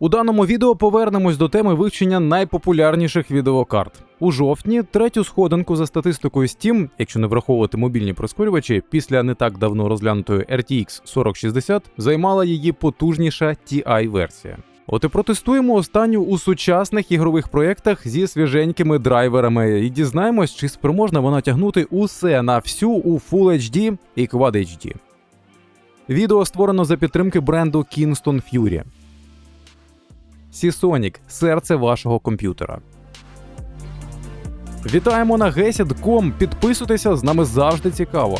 У даному відео повернемось до теми вивчення найпопулярніших відеокарт. У жовтні третю сходинку за статистикою Steam, якщо не враховувати мобільні прискорювачі, після не так давно розглянутої RTX 4060 займала її потужніша TI-версія. От і протестуємо останню у сучасних ігрових проєктах зі свіженькими драйверами і дізнаємось, чи спроможна вона тягнути усе на всю у Full HD і Quad HD. Відео створено за підтримки бренду Kingston Fury. Seasonic – серце вашого комп'ютера. Вітаємо на Gesit.com. Підписуйтеся, з нами завжди цікаво.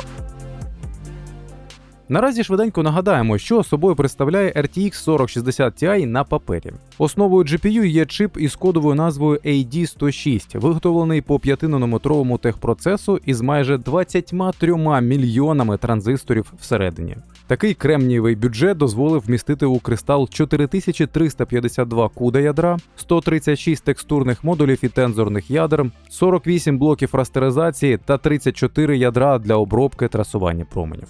Наразі швиденько нагадаємо, що собою представляє RTX 4060 Ti на папері. Основою GPU є чип із кодовою назвою AD106, виготовлений по 5-нанометровому техпроцесу із майже 23 мільйонами транзисторів всередині. Такий кремнієвий бюджет дозволив вмістити у кристал 4352 куда ядра, 136 текстурних модулів і тензорних ядер, 48 блоків растеризації та 34 ядра для обробки трасування променів.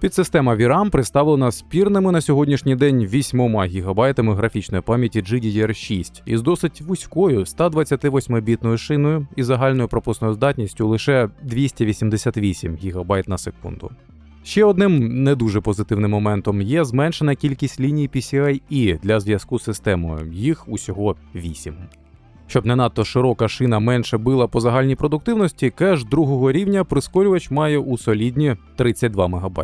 Підсистема VRAM представлена спірними на сьогоднішній день 8 ГБ графічної пам'яті GDDR6 із досить вузькою 128-бітною шиною і загальною пропускною здатністю лише 288 ГБ на секунду. Ще одним не дуже позитивним моментом є зменшена кількість ліній PCI-E для зв'язку з системою, їх усього 8. Щоб не надто широка шина менше била по загальній продуктивності, кеш другого рівня прискорювач має у солідні 32 МБ.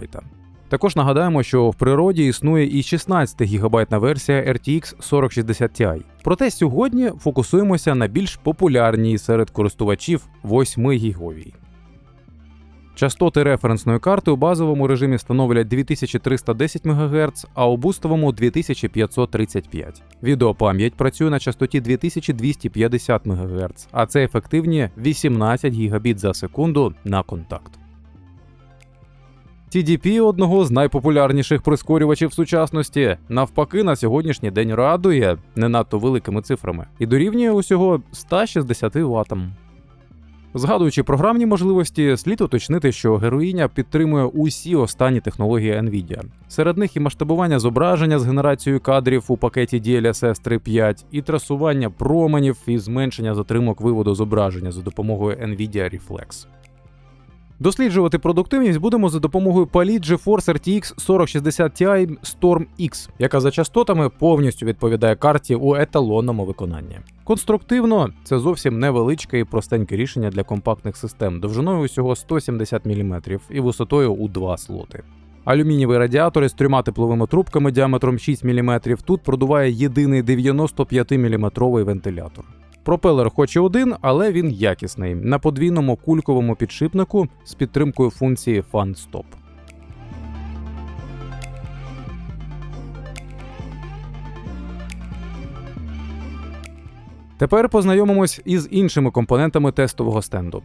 Також нагадаємо, що в природі існує і 16 гігабайтна версія RTX 4060 Ti. Проте сьогодні фокусуємося на більш популярній серед користувачів 8 гіговій. Частоти референсної карти у базовому режимі становлять 2310 МГц, а у бустовому 2535. Відеопам'ять працює на частоті 2250 МГц, а це ефективні 18 Гбіт за секунду на контакт. TDP одного з найпопулярніших прискорювачів сучасності, навпаки, на сьогоднішній день радує не надто великими цифрами і дорівнює усього 160 Ватам. Згадуючи програмні можливості, слід уточнити, що героїня підтримує усі останні технології Nvidia. Серед них і масштабування зображення з генерацією кадрів у пакеті DLSS 3.5, і трасування променів і зменшення затримок виводу зображення за допомогою Nvidia Reflex. Досліджувати продуктивність будемо за допомогою паліт GeForce RTX 4060 Ti Storm X, яка за частотами повністю відповідає карті у еталонному виконанні. Конструктивно це зовсім невеличке і простеньке рішення для компактних систем довжиною усього 170 мм і висотою у 2 слоти. Алюмінієвий радіатор із трьома тепловими трубками діаметром 6 мм тут продуває єдиний 95 мм вентилятор. Пропелер хоч і один, але він якісний на подвійному кульковому підшипнику з підтримкою функції Fan Stop. Тепер познайомимось із іншими компонентами тестового стенду.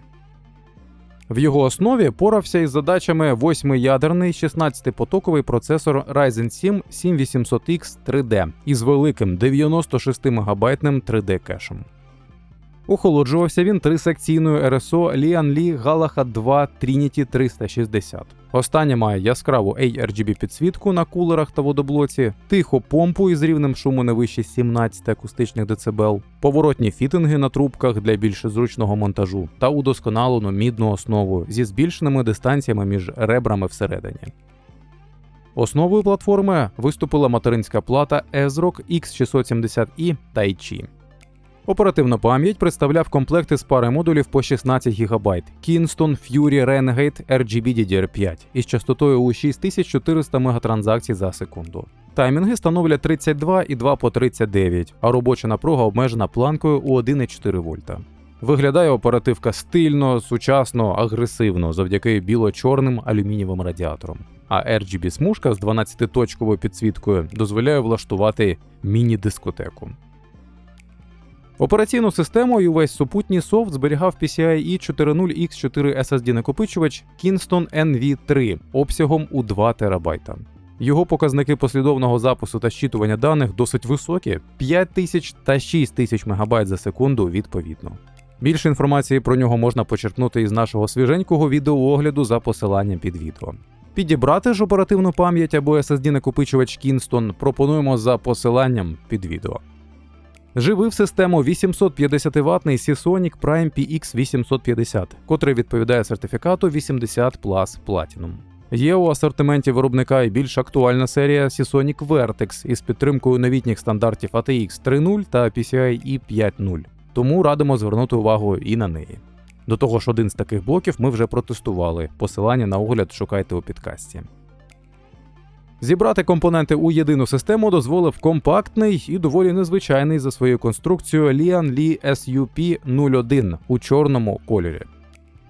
В його основі порався із задачами 8-ядерний 16-потоковий процесор Ryzen 7 7800X 3D із великим 96 мегабайтним 3D кешем. Охолоджувався він трисекційною RSO Lian Li Galaha 2 Trinity 360. Остання має яскраву ARGB підсвітку на кулерах та водоблоці, тиху помпу із рівнем шуму не вище 17 акустичних дБ, поворотні фітинги на трубках для більш зручного монтажу та удосконалену мідну основу зі збільшеними дистанціями між ребрами всередині. Основою платформи виступила материнська плата ESRock X670i Taichi. Оперативну пам'ять представляв комплект із пари модулів по 16 ГБ Kingston Fury Renegade RGB DDR5 із частотою у 6400 мегатранзакцій за секунду. Таймінги становлять 32 і 2 по 39, а робоча напруга обмежена планкою у 1,4 вольта. Виглядає оперативка стильно, сучасно, агресивно завдяки біло-чорним алюмінієвим радіаторам. А RGB смужка з 12-точковою підсвіткою дозволяє влаштувати міні-дискотеку. Операційну систему і увесь супутній софт зберігав PCIe 4.0 X4 SSD накопичувач Kingston NV3 обсягом у 2 ТБ. Його показники послідовного запису та щитування даних досить високі 5000 та 6000 МБ за секунду відповідно. Більше інформації про нього можна почерпнути із нашого свіженького відеоогляду за посиланням під відео. Підібрати ж оперативну пам'ять або SSD накопичувач Kingston пропонуємо за посиланням під відео. Живив систему 850 ватний Seasonic Prime PX 850, котрий відповідає сертифікату 80 Plus Platinum. Є у асортименті виробника і більш актуальна серія Seasonic Vertex із підтримкою новітніх стандартів ATX 3.0 та PCIe 5.0, тому радимо звернути увагу і на неї. До того ж, один з таких блоків ми вже протестували. Посилання на огляд шукайте у підкасті. Зібрати компоненти у єдину систему дозволив компактний і доволі незвичайний за своєю конструкцією Lian Li SUP 01 у чорному кольорі.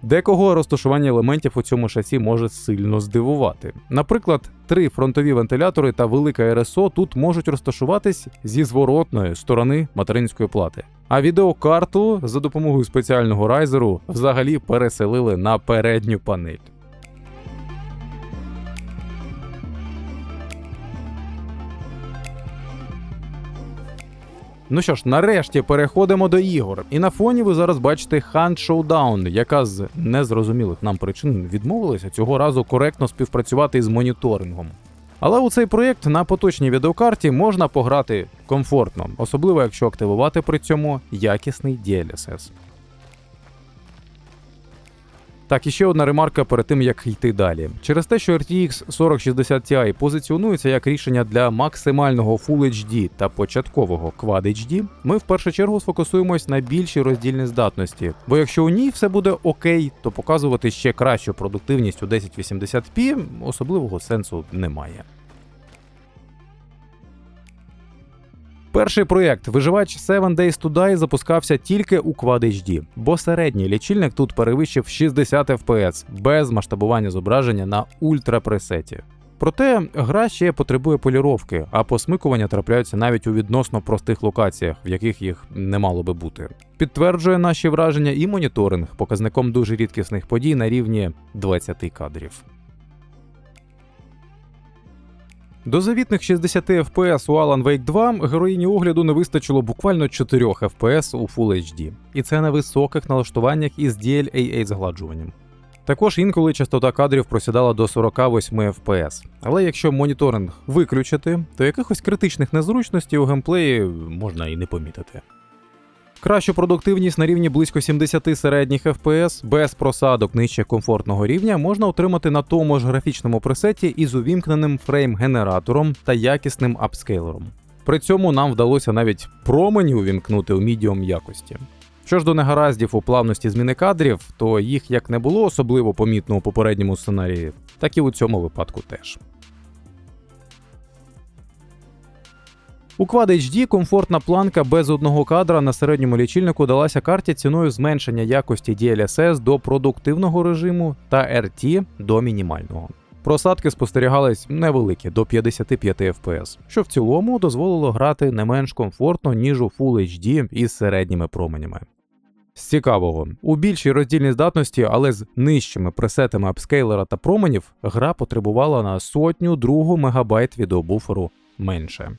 Декого розташування елементів у цьому шасі може сильно здивувати. Наприклад, три фронтові вентилятори та велика РСО тут можуть розташуватись зі зворотної сторони материнської плати. А відеокарту за допомогою спеціального райзеру взагалі переселили на передню панель. Ну що ж, нарешті переходимо до ігор. І на фоні ви зараз бачите Hunt Showdown, яка з незрозумілих нам причин відмовилася цього разу коректно співпрацювати із моніторингом. Але у цей проєкт на поточній відеокарті можна пограти комфортно, особливо якщо активувати при цьому якісний DLSS. Так, і ще одна ремарка перед тим, як йти далі. Через те, що RTX 4060 Ti позиціонується як рішення для максимального Full HD та початкового Quad HD, ми в першу чергу сфокусуємось на більшій роздільній здатності. Бо якщо у ній все буде окей, то показувати ще кращу продуктивність у 1080p особливого сенсу немає. Перший проєкт виживач 7 Days to Die запускався тільки у Quad HD, бо середній лічильник тут перевищив 60 FPS без масштабування зображення на ультрапресеті. Проте гра ще потребує поліровки, а посмикування трапляються навіть у відносно простих локаціях, в яких їх не мало би бути. Підтверджує наші враження і моніторинг показником дуже рідкісних подій на рівні 20 кадрів. До завітних 60 FPS у Alan Wake 2 героїні огляду не вистачило буквально 4 FPS у Full HD, і це на високих налаштуваннях із DLAA згладжуванням. Також інколи частота кадрів просідала до 48 FPS. Але якщо моніторинг виключити, то якихось критичних незручностей у геймплеї можна і не помітити. Кращу продуктивність на рівні близько 70 середніх FPS без просадок нижче комфортного рівня можна отримати на тому ж графічному пресеті із увімкненим фрейм-генератором та якісним апскейлером. При цьому нам вдалося навіть промені увімкнути у мідіум якості. Що ж до негараздів у плавності зміни кадрів, то їх як не було особливо помітно у попередньому сценарії, так і у цьому випадку теж. У Quad HD комфортна планка без одного кадра на середньому лічильнику далася карті ціною зменшення якості DLSS до продуктивного режиму та RT до мінімального. Просадки спостерігались невеликі до 55 FPS, що в цілому дозволило грати не менш комфортно, ніж у Full HD із середніми променями. З цікавого, у більшій роздільній здатності, але з нижчими пресетами апскейлера та променів, гра потребувала на сотню другу мегабайт відеобуферу менше.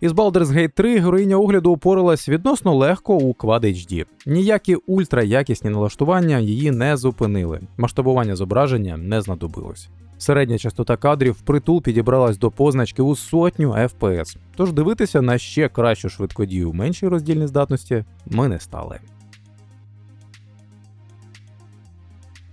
Із Baldur's Gate 3 героїня огляду упоралась відносно легко у Quad HD. Ніякі ультраякісні налаштування її не зупинили. Масштабування зображення не знадобилось. Середня частота кадрів впритул підібралась до позначки у сотню FPS, тож дивитися на ще кращу швидкодію в меншій роздільній здатності ми не стали.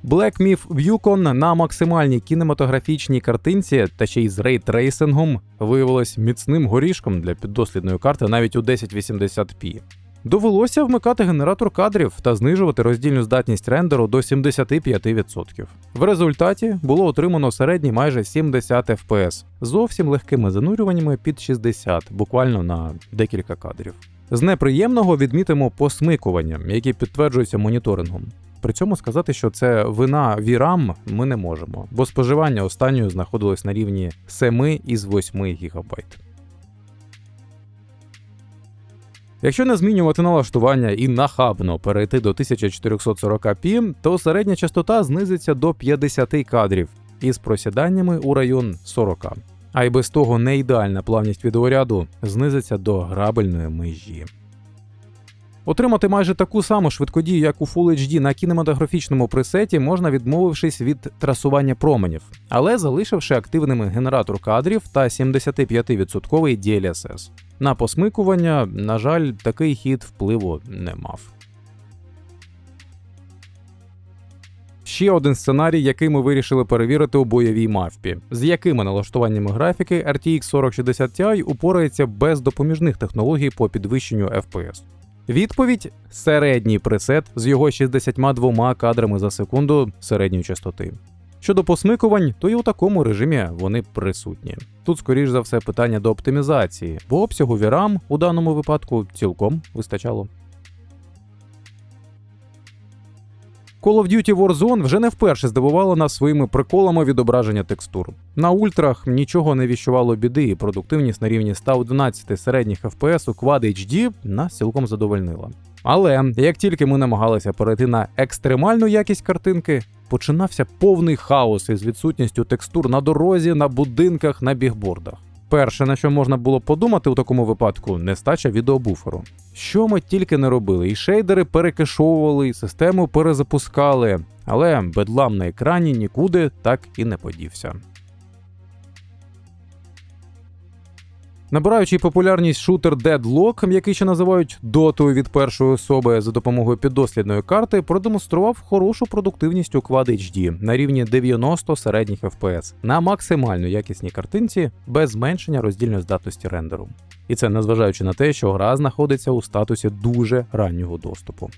Black Myth Viewcon на максимальній кінематографічній картинці та ще й з рейтрейсингом виявилось міцним горішком для піддослідної карти навіть у 1080p. Довелося вмикати генератор кадрів та знижувати роздільну здатність рендеру до 75%. В результаті було отримано середній майже 70 FPS, зовсім легкими занурюваннями під 60, буквально на декілька кадрів. З неприємного відмітимо посмикування, які підтверджуються моніторингом. При цьому сказати, що це вина VRAM ми не можемо, бо споживання останньої знаходилось на рівні 7 із 8 ГБ. Якщо не змінювати налаштування і нахабно перейти до 1440p, то середня частота знизиться до 50 кадрів із просіданнями у район 40. А й без того не ідеальна плавність відеоряду знизиться до грабельної межі. Отримати майже таку саму швидкодію, як у Full HD на кінематографічному пресеті, можна відмовившись від трасування променів, але залишивши активними генератор кадрів та 75% DLSS. На посмикування, на жаль, такий хід впливу не мав. Ще один сценарій, який ми вирішили перевірити у бойовій мавпі, з якими налаштуваннями графіки RTX 4060 Ti упорається без допоміжних технологій по підвищенню FPS. Відповідь середній пресет з його 62 кадрами за секунду середньої частоти. Щодо посмикувань, то і у такому режимі вони присутні. Тут, скоріш за все, питання до оптимізації, бо обсягу VRAM у даному випадку цілком вистачало. Call of Duty Warzone вже не вперше здивувало нас своїми приколами відображення текстур. На ультрах нічого не віщувало біди, і продуктивність на рівні 111 середніх FPS у Quad HD нас цілком задовольнила. Але як тільки ми намагалися перейти на екстремальну якість картинки, починався повний хаос із відсутністю текстур на дорозі, на будинках, на бігбордах. Перше, на що можна було подумати у такому випадку, нестача відеобуферу. Що ми тільки не робили, і шейдери перекешовували, і систему перезапускали, але бедлам на екрані нікуди так і не подівся. Набираючи популярність шутер Deadlock, який ще називають дотою від першої особи за допомогою піддослідної карти, продемонстрував хорошу продуктивність у Quad HD на рівні 90 середніх FPS на максимально якісній картинці без зменшення роздільної здатності рендеру. І це незважаючи на те, що гра знаходиться у статусі дуже раннього доступу.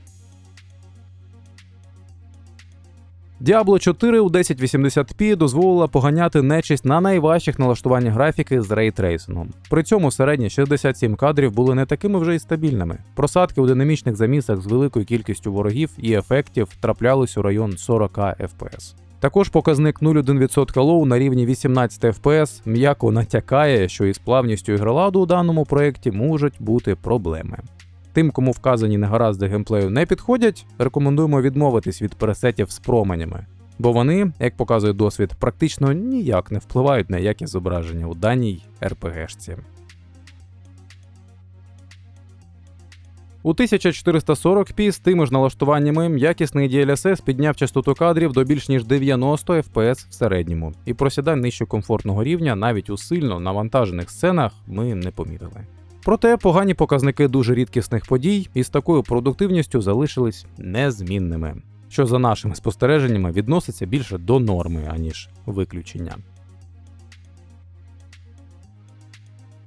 Diablo 4 у 1080p дозволила поганяти нечисть на найважчих налаштуваннях графіки з рейтрейсингом. При цьому середні 67 кадрів були не такими вже й стабільними. Просадки у динамічних замісах з великою кількістю ворогів і ефектів траплялись у район 40 FPS. Також показник 0,1% лоу на рівні 18 FPS м'яко натякає, що із плавністю ігроладу у даному проєкті можуть бути проблеми. Тим, кому вказані негаразди геймплею не підходять, рекомендуємо відмовитись від пересетів з променями, бо вони, як показує досвід, практично ніяк не впливають на якість зображення у даній РПГшці. У 1440p з тими ж налаштуваннями якісний DLSS підняв частоту кадрів до більш ніж 90 FPS в середньому, і просідань нижче комфортного рівня навіть у сильно навантажених сценах ми не помітили. Проте погані показники дуже рідкісних подій із такою продуктивністю залишились незмінними, що за нашими спостереженнями відноситься більше до норми, аніж виключення.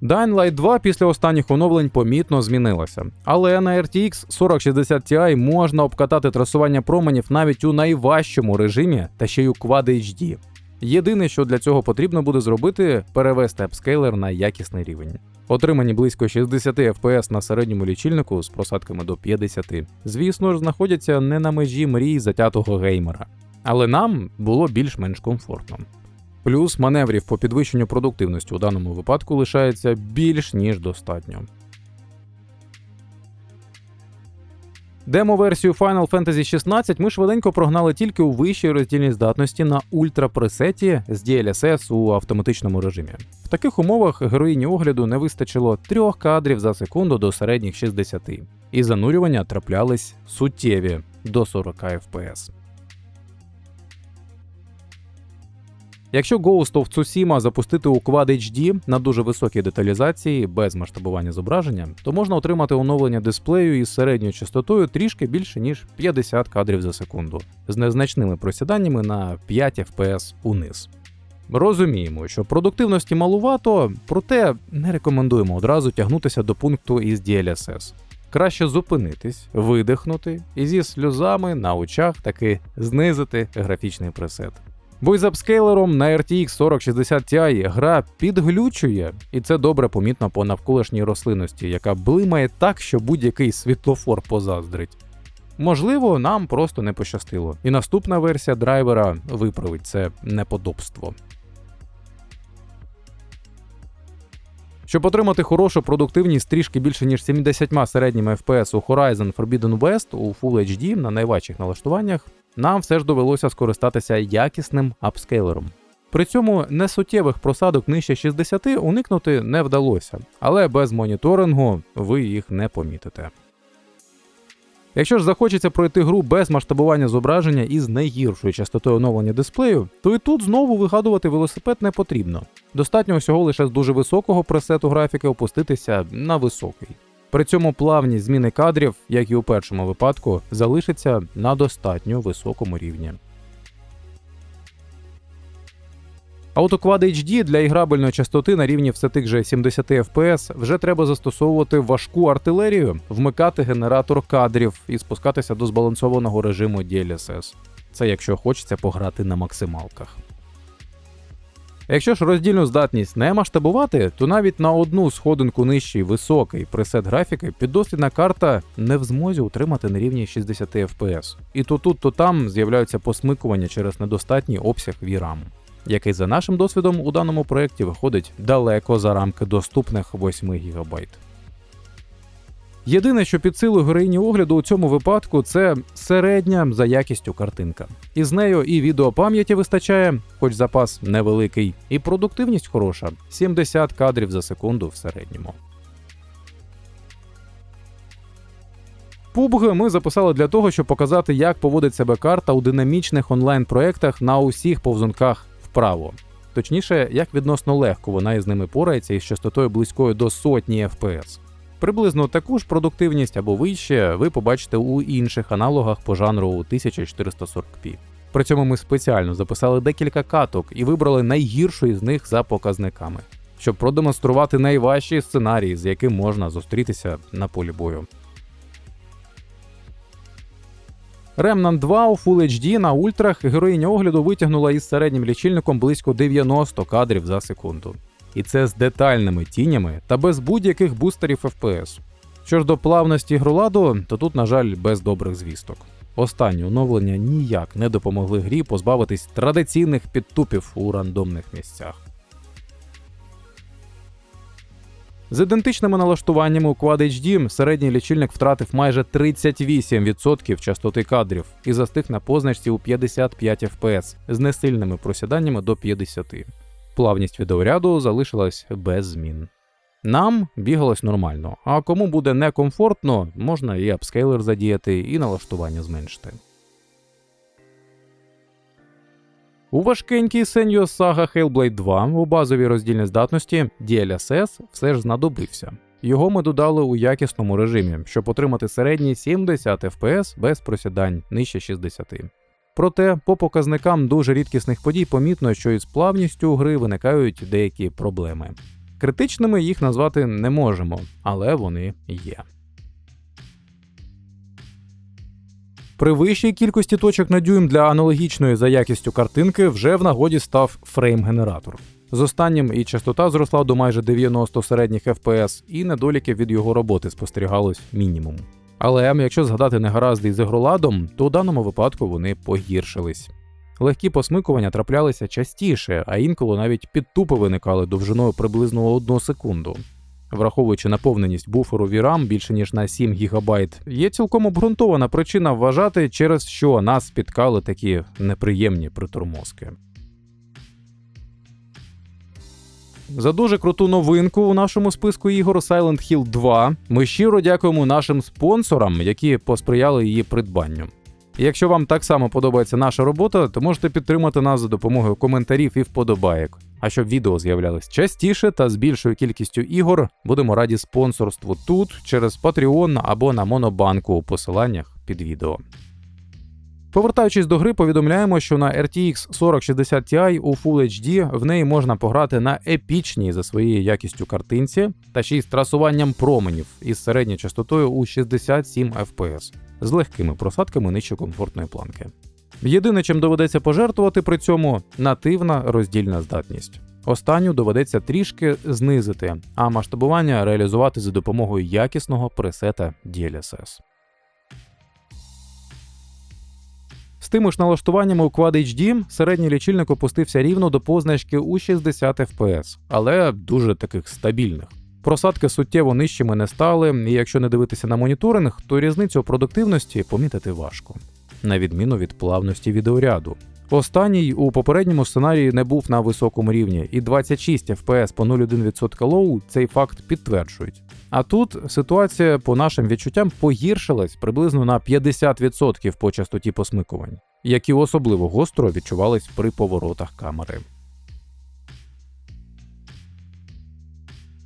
Dying Light 2 після останніх оновлень помітно змінилася, але на RTX 4060 Ti можна обкатати трасування променів навіть у найважчому режимі та ще й у Quad HD. Єдине, що для цього потрібно буде зробити, перевести апскейлер на якісний рівень. Отримані близько 60 FPS на середньому лічильнику з просадками до 50. Звісно ж, знаходяться не на межі мрій затятого геймера, але нам було більш-менш комфортно. Плюс маневрів по підвищенню продуктивності у даному випадку лишається більш ніж достатньо. Демо-версію Final Fantasy 16 ми швиденько прогнали тільки у вищій роздільній здатності на ультрапресеті з DLSS у автоматичному режимі. В таких умовах героїні огляду не вистачило трьох кадрів за секунду до середніх 60, і занурювання траплялись суттєві до 40 FPS. Якщо Ghost of Tsushima запустити у Quad HD на дуже високій деталізації без масштабування зображення, то можна отримати оновлення дисплею із середньою частотою трішки більше ніж 50 кадрів за секунду, з незначними просіданнями на 5 FPS униз. Розуміємо, що продуктивності малувато, проте не рекомендуємо одразу тягнутися до пункту із DLSS. Краще зупинитись, видихнути і зі сльозами на очах таки знизити графічний пресет. Бо із апскейлером на RTX 4060 Ti гра підглючує, і це добре помітно по навколишній рослинності, яка блимає так, що будь-який світлофор позаздрить. Можливо, нам просто не пощастило, і наступна версія драйвера виправить це неподобство. Щоб отримати хорошу продуктивність трішки більше ніж 70 середніми FPS у Horizon Forbidden West у Full HD на найважчих налаштуваннях, нам все ж довелося скористатися якісним апскейлером. При цьому несуттєвих просадок нижче 60 уникнути не вдалося, але без моніторингу ви їх не помітите. Якщо ж захочеться пройти гру без масштабування зображення із найгіршою частотою оновлення дисплею, то і тут знову вигадувати велосипед не потрібно. Достатньо всього лише з дуже високого пресету графіки опуститися на високий. При цьому плавність зміни кадрів, як і у першому випадку, залишиться на достатньо високому рівні. AutoQuad HD для іграбельної частоти на рівні все тих же 70 FPS вже треба застосовувати важку артилерію, вмикати генератор кадрів і спускатися до збалансованого режиму DLSS. Це якщо хочеться пограти на максималках. Якщо ж роздільну здатність не масштабувати, то навіть на одну сходинку нижчий високий пресет графіки піддослідна карта не в змозі утримати на рівні 60 FPS. І то тут, то там з'являються посмикування через недостатній обсяг VRAM, який за нашим досвідом у даному проєкті виходить далеко за рамки доступних 8 ГБ. Єдине, що під силу героїні огляду у цьому випадку, це середня за якістю картинка. Із нею і відеопам'яті вистачає, хоч запас невеликий, і продуктивність хороша 70 кадрів за секунду в середньому. PUBG ми записали для того, щоб показати, як поводить себе карта у динамічних онлайн-проектах на усіх повзунках вправо. Точніше, як відносно легко вона із ними порається із частотою близькою до сотні FPS. Приблизно таку ж продуктивність або вище ви побачите у інших аналогах по жанру 1440p. При цьому ми спеціально записали декілька каток і вибрали найгіршу із них за показниками, щоб продемонструвати найважчі сценарії, з яким можна зустрітися на полі бою. Remnant 2 у Full HD на ультрах героїня огляду витягнула із середнім лічильником близько 90 кадрів за секунду. І це з детальними тінями та без будь-яких бустерів FPS. Що ж до плавності гроладу, то тут, на жаль, без добрих звісток. Останні оновлення ніяк не допомогли грі позбавитись традиційних підтупів у рандомних місцях. З ідентичними налаштуваннями у Quad HD середній лічильник втратив майже 38% частоти кадрів і застиг на позначці у 55 FPS з несильними просіданнями до 50. Плавність відеоряду залишилась без змін. Нам бігалось нормально, а кому буде некомфортно, можна і апскейлер задіяти, і налаштування зменшити. У важкенькій Senyo Saga Hellblade 2 у базовій роздільній здатності DLSS все ж знадобився. Його ми додали у якісному режимі, щоб отримати середній 70 FPS без просідань нижче 60. Проте по показникам дуже рідкісних подій помітно, що із плавністю гри виникають деякі проблеми. Критичними їх назвати не можемо, але вони є. При вищій кількості точок на дюйм для аналогічної за якістю картинки вже в нагоді став фрейм-генератор. З останнім і частота зросла до майже 90 середніх FPS, і недоліки від його роботи спостерігалось мінімум. Але якщо згадати негаразди із ігроладом, то у даному випадку вони погіршились. Легкі посмикування траплялися частіше, а інколи навіть підтупи виникали довжиною приблизно 1 секунду. Враховуючи наповненість буферу VRAM більше ніж на 7 ГБ, є цілком обґрунтована причина вважати, через що нас спіткали такі неприємні притормозки. За дуже круту новинку у нашому списку ігор Silent Hill 2 ми щиро дякуємо нашим спонсорам, які посприяли її придбанню. Якщо вам так само подобається наша робота, то можете підтримати нас за допомогою коментарів і вподобайок. А щоб відео з'являлись частіше та з більшою кількістю ігор, будемо раді спонсорству тут через Patreon або на Монобанку у посиланнях під відео. Повертаючись до гри, повідомляємо, що на RTX 4060 Ti у Full HD в неї можна пограти на епічній за своєю якістю картинці та ще й з трасуванням променів із середньою частотою у 67 FPS з легкими просадками нижче комфортної планки. Єдине, чим доведеться пожертвувати при цьому нативна роздільна здатність. Останню доведеться трішки знизити, а масштабування реалізувати за допомогою якісного пресета DLSS. Тими ж налаштуваннями у Quad HD середній лічильник опустився рівно до позначки у 60 FPS, але дуже таких стабільних. Просадки суттєво нижчими не стали, і якщо не дивитися на моніторинг, то різницю у продуктивності помітити важко, на відміну від плавності відеоряду. Останній у попередньому сценарії не був на високому рівні, і 26 FPS по 0,1% лоу цей факт підтверджують. А тут ситуація, по нашим відчуттям, погіршилась приблизно на 50% по частоті посмикувань, які особливо гостро відчувались при поворотах камери.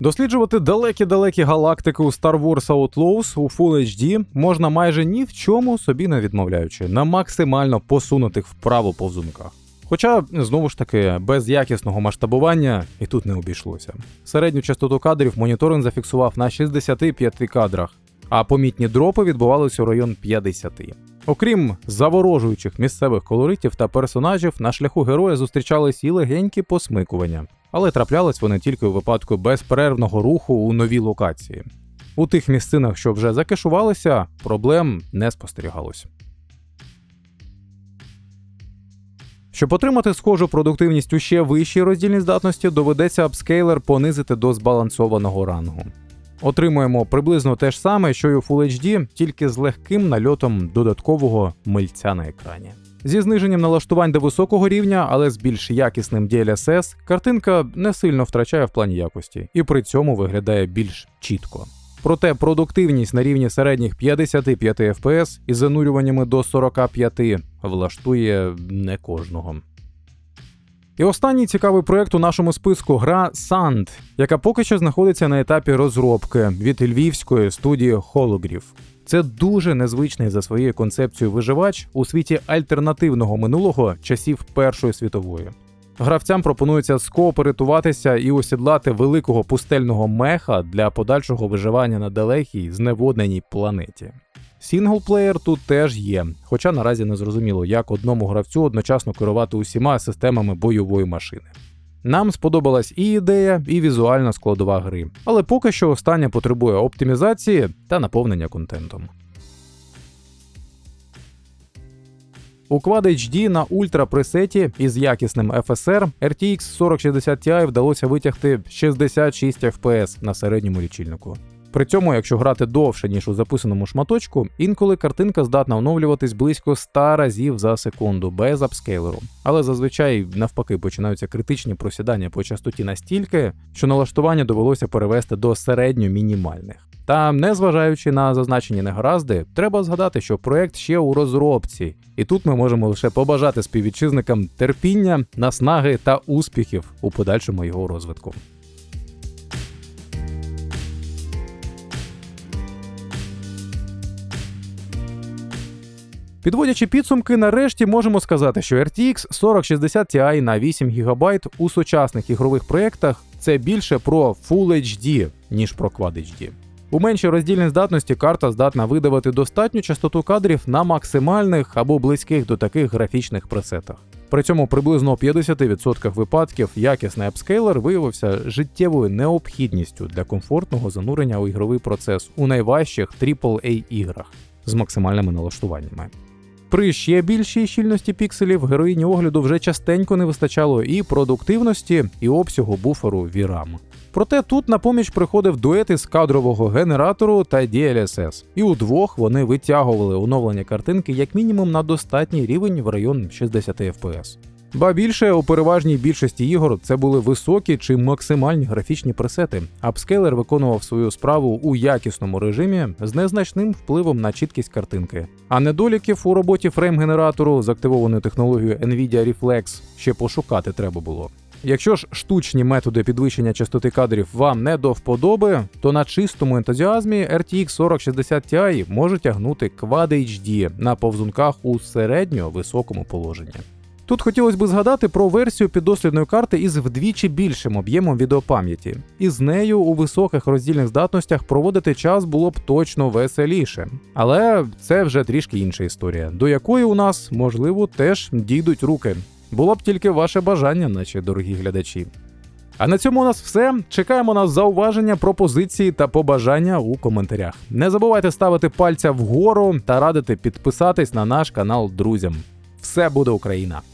Досліджувати далекі-далекі галактики у Star Wars Outlaws у Full HD можна майже ні в чому собі не відмовляючи, на максимально посунутих вправо повзунках. Хоча, знову ж таки, без якісного масштабування і тут не обійшлося. Середню частоту кадрів моніторинг зафіксував на 65 кадрах, а помітні дропи відбувалися у район 50. Окрім заворожуючих місцевих колоритів та персонажів, на шляху героя зустрічались і легенькі посмикування, але траплялись вони тільки у випадку безперервного руху у новій локації. У тих місцинах, що вже закешувалися, проблем не спостерігалось. Щоб отримати схожу продуктивність у ще вищій роздільній здатності, доведеться апскейлер понизити до збалансованого рангу. Отримуємо приблизно те ж саме, що й у Full HD, тільки з легким нальотом додаткового мильця на екрані. Зі зниженням налаштувань до високого рівня, але з більш якісним DLSS, картинка не сильно втрачає в плані якості і при цьому виглядає більш чітко. Проте продуктивність на рівні середніх 55 FPS із занурюваннями до 45 влаштує не кожного. І останній цікавий проект у нашому списку гра Sand, яка поки що знаходиться на етапі розробки від львівської студії Holograph. Це дуже незвичний за своєю концепцією виживач у світі альтернативного минулого часів Першої світової. Гравцям пропонується скооператуватися і осідлати великого пустельного меха для подальшого виживання на далекій зневодненій планеті. Сінглплеєр тут теж є, хоча наразі не зрозуміло, як одному гравцю одночасно керувати усіма системами бойової машини. Нам сподобалась і ідея, і візуальна складова гри, але поки що остання потребує оптимізації та наповнення контентом. У Quad HD на ультра пресеті із якісним FSR RTX 4060 Ti вдалося витягти 66 FPS на середньому лічильнику. При цьому, якщо грати довше, ніж у записаному шматочку, інколи картинка здатна оновлюватись близько 100 разів за секунду без апскейлеру. Але зазвичай навпаки починаються критичні просідання по частоті настільки, що налаштування довелося перевести до середньо-мінімальних. Та незважаючи на зазначені негаразди, треба згадати, що проект ще у розробці, і тут ми можемо лише побажати співвітчизникам терпіння, наснаги та успіхів у подальшому його розвитку. Підводячи підсумки, нарешті можемо сказати, що RTX 4060 Ti на 8 ГБ у сучасних ігрових проєктах це більше про Full HD, ніж про Quad HD. У меншій роздільній здатності карта здатна видавати достатню частоту кадрів на максимальних або близьких до таких графічних пресетах. При цьому приблизно у 50% випадків якісний апскейлер виявився життєвою необхідністю для комфортного занурення у ігровий процес у найважчих aaa іграх з максимальними налаштуваннями. При ще більшій щільності пікселів героїні огляду вже частенько не вистачало і продуктивності, і обсягу буферу VRAM. Проте тут на поміч приходив дует із кадрового генератору та DLSS, і удвох вони витягували оновлення картинки як мінімум на достатній рівень в район 60 FPS. Ба більше у переважній більшості ігор це були високі чи максимальні графічні пресети. Апскейлер виконував свою справу у якісному режимі з незначним впливом на чіткість картинки. А недоліків у роботі фрейм-генератору з активованою технологією Nvidia Reflex ще пошукати треба було. Якщо ж штучні методи підвищення частоти кадрів вам не до вподоби, то на чистому ентузіазмі RTX 4060 Ti може тягнути Quad HD на повзунках у середньо високому положенні. Тут хотілося б згадати про версію піддослідної карти із вдвічі більшим об'ємом відеопам'яті, і з нею у високих роздільних здатностях проводити час було б точно веселіше. Але це вже трішки інша історія, до якої у нас, можливо, теж дійдуть руки. Було б тільки ваше бажання, наші дорогі глядачі. А на цьому у нас все. Чекаємо на зауваження, пропозиції та побажання у коментарях. Не забувайте ставити пальця вгору та радити підписатись на наш канал друзям. Все буде Україна!